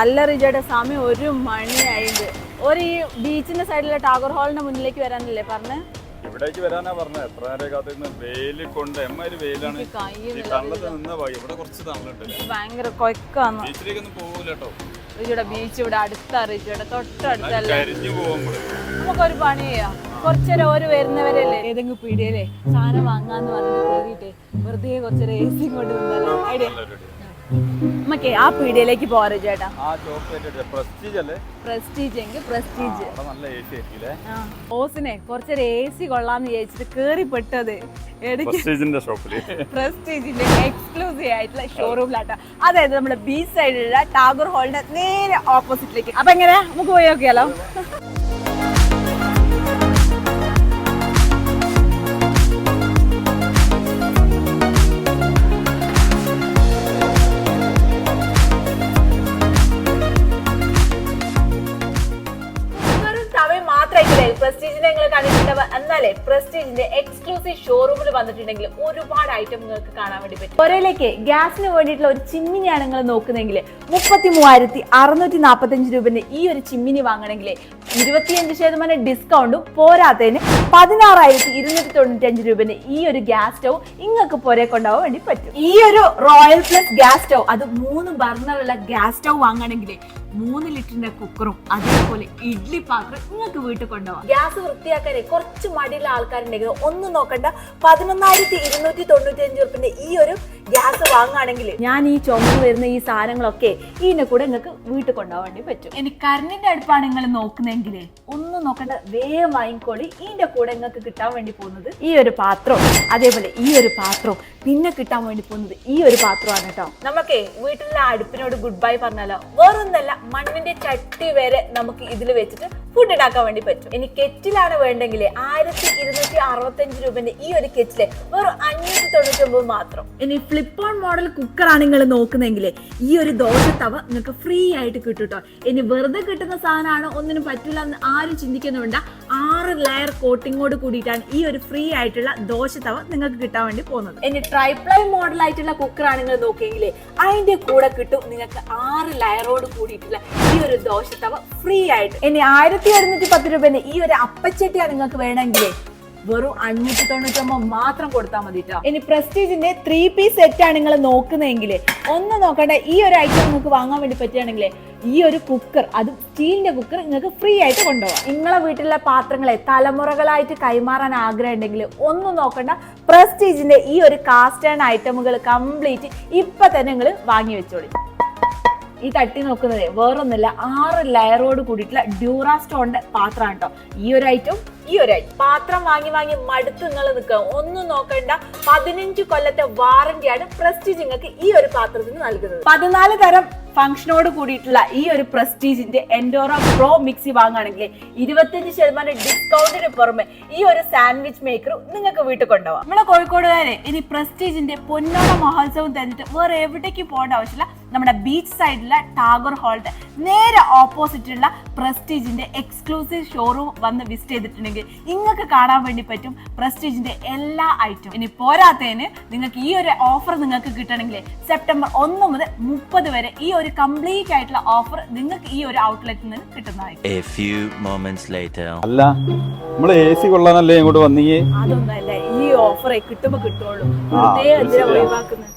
അല്ല റിജയുടെ സമയം ഒരു മണിയായിട്ട് ഒരു ഈ ബീച്ചിന്റെ സൈഡിലെ ടാഗർ ഹാളിന്റെ മുന്നിലേക്ക് വരാനല്ലേ പറഞ്ഞ്? ഇവിടേക്ക് വരാനാ പറഞ്ഞത് എത്ര നേരം കാത്തിരുന്ന് വെയിൽ കൊണ്ട് എമ്മാര് വെയിലാണ്. തണലത്ത് നിന്ന ഇവിടെ കുറച്ച് തണലുണ്ട്. ഭയങ്കര കൊയ്ക്കാന്ന്. ബീച്ചിലേക്കൊന്നും പോകൂല കേട്ടോ. റിജയുടെ ബീച്ച് ഇവിടെ അടുത്താ റിജയുടെ തൊട്ടടുത്തല്ല? നമുക്കൊരു പണി ചെയ്യാം. കുറച്ചേരം ഓര് വരുന്നവരല്ലേ? ഏതെങ്കിലും പീടിയല്ലേ സാധനം വാങ്ങാന്ന് പറഞ്ഞിട്ട് കയറിയിട്ട് വെറുതെ കുറച്ചേരം എ സി കൊണ്ട് നിന്നാലോ ഐഡിയ. നമുക്കേ ആ പീടിയയിലേക്ക് പോവാ ചേട്ടാ? ആ ചോക്ലേറ്റ് പ്രസ്റ്റീജ് അല്ലേ? പ്രസ്റ്റീജ് എങ്കിൽ പ്രസ്റ്റീജ് നല്ല എ സി ആയിരിക്കില്ലേ ഓസിനെ കുറച്ചൊരു സി കൊള്ളാന്ന് വിചാരിച്ചിട്ട് കേറി പെട്ടത് പ്രസ്റ്റീജിന്റെ ഷോപ്പിൽ പ്രസ്റ്റീജിന്റെ എക്സ്ക്ലൂസീവ് ആയിട്ടുള്ള ഷോറൂമിലാട്ടോ അതായത് നമ്മുടെ ബീച്ച് സൈഡിലുള്ള ടാഗോർ ഹാളിന്റെ നേരെ ഓപ്പോസിറ്റിലേക്ക് അപ്പൊ എങ്ങനെ? നമുക്ക് പോയി നോക്കിയാലോ? എന്നാലേ പ്രസ്റ്റീജിന്റെ എക്സ്ക്ലൂസീവ് ഷോറൂമിൽ വന്നിട്ടുണ്ടെങ്കിൽ ഒരുപാട് ഐറ്റം നിങ്ങൾക്ക് കാണാൻ വേണ്ടി പറ്റും. ഒരേലേക്ക് ഗ്യാസിന് വേണ്ടിയിട്ടുള്ള ഒരു ചിമ്മിനിയാണ് നിങ്ങൾ നോക്കുന്നതെങ്കിൽ മുപ്പത്തി മൂവായിരത്തി അറുന്നൂറ്റി നാൽപ്പത്തഞ്ച് രൂപന്റെ ഈ ഒരു ചിമ്മിനി വാങ്ങണമെങ്കിൽ ഇരുപത്തിയഞ്ച് ശതമാനം ഡിസ്കൗണ്ടും പോരാത്തതിന് പതിനാറായിരത്തി ഇരുന്നൂറ്റി തൊണ്ണൂറ്റഞ്ച് രൂപന്റെ ഈ ഒരു ഗ്യാസ് സ്റ്റൗ ഇങ്ങൾക്ക് പോരെ കൊണ്ടാവാൻ വേണ്ടി പറ്റും. ഈ ഒരു റോയൽ പ്ലസ് ഗ്യാസ് സ്റ്റൗ അത് മൂന്ന് ബർണറുള്ള ഗ്യാസ് സ്റ്റൗ വാങ്ങണമെങ്കിൽ മൂന്ന് ലിറ്ററിന്റെ കുക്കറും അതേപോലെ ഇഡ്ലി പാത്രം നിങ്ങൾക്ക് വീട്ടിൽ കൊണ്ടുപോകാം. ഗ്യാസ് വൃത്തിയാക്കാനേ കുറച്ച് മടിയുള്ള ആൾക്കാരുണ്ടെങ്കിൽ ഒന്നും നോക്കണ്ട. പതിനൊന്നായിരത്തി ഇരുന്നൂറ്റി തൊണ്ണൂറ്റി അഞ്ച് റുപ്പിന്റെ ഈ ഒരു ഗ്യാസ് വാങ്ങുകയാണെങ്കിൽ ഞാൻ ഈ ചുമന്ന് വരുന്ന ഈ സാധനങ്ങളൊക്കെ ഇതിനെ കൂടെ നിങ്ങൾക്ക് വീട്ടിൽ കൊണ്ടുപോകാൻ വേണ്ടി പറ്റും. ഇനി കറണ്ടിന്റെ അടുപ്പാണ് നിങ്ങൾ നോക്കുന്നെങ്കിൽ ഒന്നും നോക്കണ്ട. വേഗം വാങ്ങിക്കോളി. ഇതിന്റെ കൂടെ നിങ്ങൾക്ക് കിട്ടാൻ വേണ്ടി പോകുന്നത് ഈ ഒരു പാത്രം അതേപോലെ ഈ ഒരു പാത്രം പിന്നെ കിട്ടാൻ വേണ്ടി പോകുന്നത് ഈ ഒരു പാത്രമാണ് കേട്ടോ. നമുക്ക് വീട്ടിലെ അടുപ്പിനോട് ഗുഡ് ബൈ പറഞ്ഞാലോ? വേറൊന്നല്ല മണ്ണിന്റെ ചട്ടി വരെ നമുക്ക് ഇതിൽ വെച്ചിട്ട് ഫുഡ് ഉണ്ടാക്കാൻ വേണ്ടി പറ്റും. ഇനി കെറ്റിലാണ് വേണ്ടെങ്കിൽ ആയിരത്തി ഇരുന്നൂറ്റി അറുപത്തഞ്ച് രൂപന്റെ ഈ ഒരു കെറ്റിൽ വെറും അഞ്ഞൂറ്റി തൊണ്ണൂറ്റി ഒമ്പത് മാത്രം. ഇനി ഫ്ലിപ്പ് ഓൺ മോഡൽ കുക്കറാണ് നിങ്ങൾ നോക്കുന്നതെങ്കിൽ ഈ ഒരു ദോശത്തവ നിങ്ങൾക്ക് ഫ്രീ ആയിട്ട് കിട്ടും കേട്ടോ ഇനി വെറുതെ കിട്ടുന്ന സാധനമാണ് ഒന്നിനും പറ്റില്ല എന്ന് ആരും ചിന്തിക്കുന്നുണ്ട് ആറ് ലെയർ കോട്ടിങ്ങോട് കൂടിയിട്ടാണ് ഈ ഒരു ഫ്രീ ആയിട്ടുള്ള ദോശത്തവ നിങ്ങൾക്ക് കിട്ടാൻ വേണ്ടി പോകുന്നത്. ഇനി ട്രൈപ്ലൈ മോഡൽ ആയിട്ടുള്ള കുക്കറാണ് നിങ്ങൾ നോക്കിയെങ്കിൽ അതിന്റെ കൂടെ കിട്ടും നിങ്ങൾക്ക് ആറ് ലെയറോട് കൂടിയിട്ടുള്ള ഈ ഒരു ദോശത്തവ ഫ്രീ ആയിട്ട്. ഇനി ആയിരത്തി ഒരുന്നൂറ്റി പത്ത് രൂപ ഈ ഒരു അപ്പച്ചട്ടിയാണ് നിങ്ങൾക്ക് വേണമെങ്കിൽ വെറും അഞ്ഞൂറ്റി തൊണ്ണൂറ്റി ഒമ്പത് മാത്രം കൊടുത്താൽ മതി ഇനി പ്രസ്റ്റീജിന്റെ ത്രീ പീസ് സെറ്റ് ആണ് നിങ്ങൾ നോക്കുന്നതെങ്കിൽ ഒന്ന് നോക്കണ്ട ഈ ഒരു ഐറ്റം നിങ്ങൾക്ക് വാങ്ങാൻ വേണ്ടി പറ്റുകയാണെങ്കിൽ ഈ ഒരു കുക്കർ അത് സ്റ്റീലിന്റെ കുക്കർ നിങ്ങൾക്ക് ഫ്രീ ആയിട്ട് കൊണ്ടുപോകാം. നിങ്ങളെ വീട്ടിലെ പാത്രങ്ങളെ തലമുറകളായിട്ട് കൈമാറാൻ ആഗ്രഹം ഉണ്ടെങ്കിൽ ഒന്നും നോക്കണ്ട പ്രസ്റ്റീജിന്റെ ഈ ഒരു കാസ്റ്റേൺ ഐറ്റമുകൾ കംപ്ലീറ്റ് ഇപ്പൊ തന്നെ നിങ്ങൾ വാങ്ങി വെച്ചോളി. ഈ തട്ടി നോക്കുന്നത് വേറൊന്നുമില്ല ആറ് ലെയറോട് കൂടിയിട്ടുള്ള ഡ്യൂറാ സ്റ്റോണിന്റെ പാത്രമാണ് കേട്ടോ ഈ ഒരു ഐറ്റം ഈ ഒരു ഐറ്റം പാത്രം വാങ്ങി വാങ്ങി മടുത്ത് നിങ്ങൾ നിൽക്കുക. ഒന്നും നോക്കണ്ട. പതിനഞ്ച് കൊല്ലത്തെ വാറന്റിയാണ് പ്രസ്റ്റീജ് നിങ്ങൾക്ക് ഈ ഒരു പാത്രത്തിന് നൽകുന്നത്. പതിനാല് തരം ഫംഗ്ഷനോട് കൂടിയിട്ടുള്ള ഈ ഒരു പ്രസ്റ്റീജിന്റെ എൻഡോറ പ്രോ മിക്സി വാങ്ങുകയാണെങ്കിൽ ഇരുപത്തിയഞ്ച് ശതമാനം ഡിസ്കൗണ്ടിന് പുറമെ ഈ ഒരു സാൻഡ്വിച്ച് മേക്കർ നിങ്ങൾക്ക് വീട്ടിൽ കൊണ്ടുപോകാം. നമ്മളെ കോഴിക്കോടുകാരെ ഇനി പ്രസ്റ്റീജിന്റെ പൊന്നോണ മഹോത്സവം തന്നിട്ട് വേറെ എവിടേക്ക് പോകേണ്ട ആവശ്യമില്ല. നമ്മുടെ ബീച്ച് സൈഡിലെ ടാഗർ ഹാളിന്റെ നേരെ ഓപ്പോസിറ്റുള്ള പ്രസ്റ്റീജിന്റെ എക്സ്ക്ലൂസീവ് ഷോറൂം വന്ന് വിസിറ്റ് ചെയ്തിട്ടുണ്ടെങ്കിൽ നിങ്ങൾക്ക് കാണാൻ വേണ്ടി പറ്റും പ്രസ്റ്റീജിന്റെ എല്ലാ ഐറ്റം ഇനി പോരാത്തതിന് നിങ്ങൾക്ക് ഈ ഒരു ഓഫർ നിങ്ങൾക്ക് കിട്ടണമെങ്കിൽ സെപ്റ്റംബർ ഒന്ന് മുതൽ മുപ്പത് വരെ ഈ ഒരു കംപ്ലീറ്റ് ആയിട്ടുള്ള ഓഫർ നിങ്ങൾക്ക് ഈ ഒരു ഔട്ട്ലെറ്റിൽ നിന്ന് കിട്ടുന്നതായിരിക്കും. അല്ല നമ്മൾ എ സി കൊള്ളാനല്ലേ ഇങ്ങോട്ട് വന്നീ അതൊന്നല്ല ഈ ഓഫറെ കിട്ടുമ്പോ കിട്ടുള്ളൂ ഒഴിവാക്കുന്നത്.